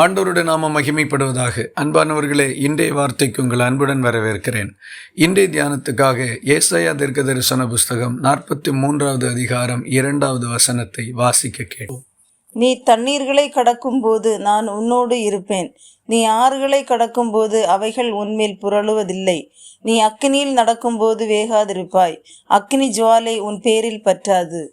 ஆண்டவருடைய நாம மகிமைப்படுவதாக. அன்பானவர்களே இன்றைய வார்த்தைக்கு உங்கள் அன்புடன் வரவேற்கிறேன். இன்றைய தியானத்துக்காக ஏசாயா தீர்க்க தரிசன புஸ்தகம் நாற்பத்தி மூன்றாவது அதிகாரம் இரண்டாவது வசனத்தை வாசிக்க கேட்டோம். நீ தண்ணீர்களை கடக்கும்போது நான் உன்னோடு இருப்பேன். நீ ஆறுகளை கடக்கும்போது அவைகள் உன்மேல் புரளுவதில்லை. நீ அக்கினியில் நடக்கும்போது வேகாதிருப்பாய். அக்கினி ஜுவாலை உன் பேரில் பற்றாது.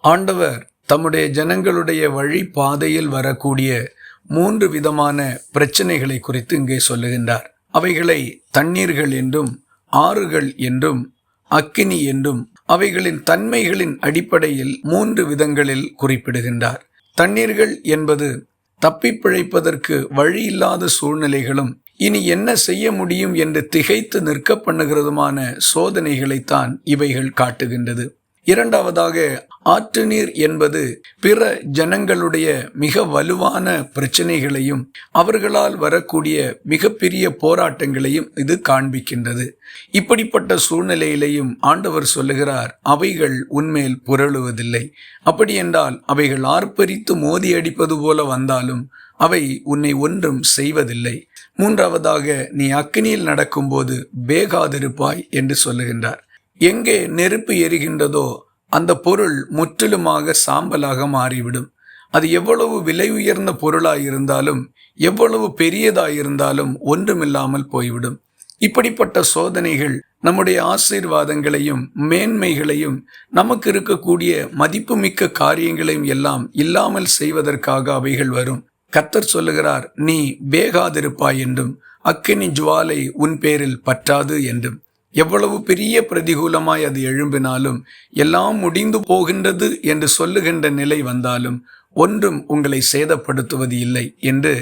ஆண்டவர் தம்முடைய ஜனங்களுடைய வழி பாதையில் வரக்கூடிய மூன்று விதமான பிரச்சனைகளை குறித்து இங்கே சொல்லுகின்றார். அவைகளை தண்ணீர்கள் என்றும் ஆறுகள் என்றும் அக்கினி என்றும் அவைகளின் தன்மைகளின் அடிப்படையில் மூன்று விதங்களில் குறிப்பிடுகின்றார். தண்ணீர்கள் என்பது தப்பிப்பிழைப்பதற்கு பிழைப்பதற்கு சூழ்நிலைகளும் இனி என்ன செய்ய முடியும் என்று திகைத்து நிற்க பண்ணுகிறதுமான சோதனைகளைத்தான் இவைகள் காட்டுகின்றது. இரண்டாவதாக ஆற்று நீர் என்பது பிற ஜனங்களுடைய மிக வலுவான பிரச்சனைகளையும் அவர்களால் வரக்கூடிய மிகப்பெரிய போராட்டங்களையும் இது காண்பிக்கின்றது. இப்படிப்பட்ட சூழ்நிலையிலையும் ஆண்டவர் சொல்லுகிறார் அவைகள் உண்மையில் புரளுவதில்லை. அப்படி என்றால் அவைகள் ஆர்ப்பரித்து மோதி அடிப்பது போல வந்தாலும் அவை உன்னை ஒன்றும் செய்வதில்லை. மூன்றாவதாக நீ அக்னியில் நடக்கும்போது வேகாதிருப்பாய் என்று சொல்லுகின்றார். எங்கே நெருப்பு எரிகின்றதோ அந்த பொருள் முற்றிலுமாக சாம்பலாக மாறிவிடும். அது எவ்வளவு விலை உயர்ந்த பொருளாயிருந்தாலும் எவ்வளவு பெரியதாயிருந்தாலும் ஒன்றுமில்லாமல் போய்விடும். இப்படிப்பட்ட சோதனைகள் நம்முடைய ஆசீர்வாதங்களையும் மேன்மைகளையும் நமக்கு இருக்கக்கூடிய மதிப்புமிக்க காரியங்களையும் எல்லாம் இல்லாமல் செய்வதற்காக அவைகள் வரும். கத்தர் சொல்லுகிறார் நீ வேகாதிருப்பாய் என்றும் அக்கினி ஜுவாலை உன் பேரில் பற்றாது என்றும். எவ்வளவு பெரிய பிரதிகூலமாய் அது எழும்பினாலும் எல்லாம் முடிந்து போகின்றது என்று சொல்லுகின்ற நிலை வந்தாலும் ஒன்றும் உங்களை சேதப்படுத்துவது இல்லை என்று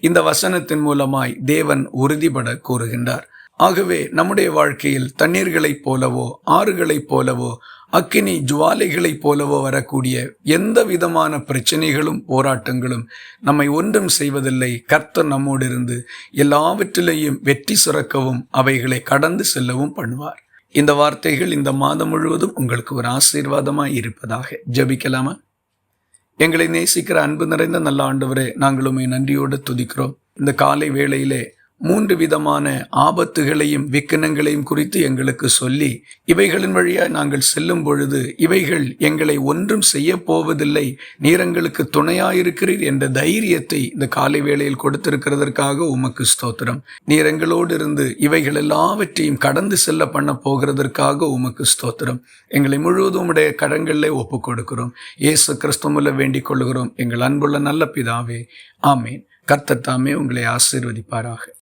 இந்த வசனத்தின் மூலமாய் தேவன் உறுதிபட கூறுகின்றார். ஆகவே நம்முடைய வாழ்க்கையில் தண்ணீர்களைப் போலவோ ஆறுகளைப் போலவோ அக்கினி ஜுவாலைகளைப் போலவோ வரக்கூடிய எந்த விதமான பிரச்சனைகளும் போராட்டங்களும் நம்மை ஒன்றும் செய்வதில்லை. கர்த்தர் நம்மோடு இருந்து எல்லாவற்றிலேயும் வெற்றி சுரக்கவும் அவைகளை கடந்து செல்லவும் பண்ணுவார். இந்த வார்த்தைகள் இந்த மாதம் முழுவதும் உங்களுக்கு ஒரு ஆசீர்வாதமாக இருப்பதாக ஜபிக்கலாமா? எங்களை நேசிக்கிற அன்பு நிறைந்த நல்ல ஆண்டவரே நாங்களுமே நன்றியோடு துதிக்கிறோம். இந்த காலை வேளையிலே மூன்று விதமான ஆபத்துகளையும் விக்கனங்களையும் குறித்து எங்களுக்கு சொல்லி இவைகளின் வழியாக நாங்கள் செல்லும் பொழுது இவைகள் எங்களை ஒன்றும் செய்ய போவதில்லை நீர் துணையாயிருக்கிறீர் என்ற தைரியத்தை இந்த காலை வேளையில் கொடுத்திருக்கிறதற்காக உமக்கு ஸ்தோத்திரம். நீரங்களோடு இருந்து இவைகள் எல்லாவற்றையும் கடந்து செல்ல பண்ண போகிறதற்காக உமக்கு ஸ்தோத்திரம். எங்களை முழுவதும் உடைய கடங்களிலே ஒப்பு கொடுக்கிறோம். இயேசு கிறிஸ்துமுல வேண்டிக் கொள்கிறோம் எங்கள் அன்புள்ள நல்ல பிதாவே ஆமேன். கர்த்தத்தாமே உங்களை ஆசீர்வதிப்பாராக.